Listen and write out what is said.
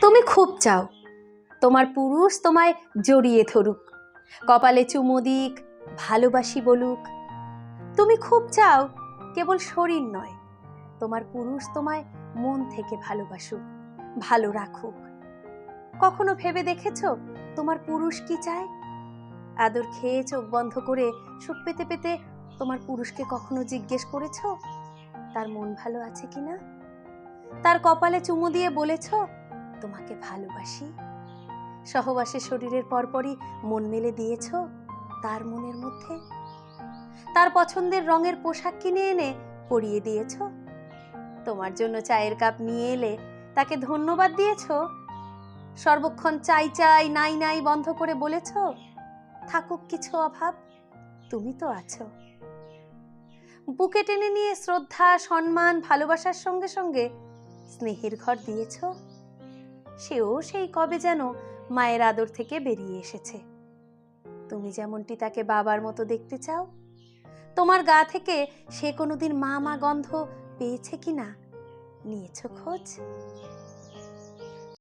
তুমি খুব চাও। তোমার পুরুষ তোমায় জড়িয়ে ধরুক। কপালে চুমু দিক, ভালোবাসি বলুক। তুমি খুব চাও, কেবল শরীর নয়। তোমার পুরুষ তোমায় মন থেকে ভালোবাসুক, ভালো রাখুক। কখনো ভেবে দেখেছ তোমার পুরুষ কি চায়? আদর খেয়ে চোখ বন্ধ করে সুখ পেতে পেতে তোমার পুরুষকে কখনো জিজ্ঞেস করেছ, তার মন ভালো আছে কিনা? তার কপালে চুমু দিয়ে বলেছ তোমাকে ভালোবাসি? সহবাসে শরীরের পরপরই মন মেলে দিয়েছ তার মনের মধ্যে? তার পছন্দের রঙের পোশাক কিনে এনে পরিয়ে দিয়েছ? তোমার জন্য চায়ের কাপ নিয়ে এলে তাকে ধন্যবাদ দিয়েছ? সর্বক্ষণ চাই চাই নাই নাই বন্ধ করে বলেছ? থাকুক কিছু অভাব, তুমি তো আছো। বুকে টেনে নিয়ে শ্রদ্ধা, সম্মান, ভালোবাসার সঙ্গে সঙ্গে স্নেহের ঘর দিয়েছ? সেও সেই কবে যেন মায়ের আদর থেকে বেরিয়ে এসেছে। তুমি যেমনটি তাকে বাবার মতো দেখতে চাও, তোমার গা থেকে সে কোনোদিন মা মা গন্ধ পেয়েছে কি না নিয়েছ খোঁজ?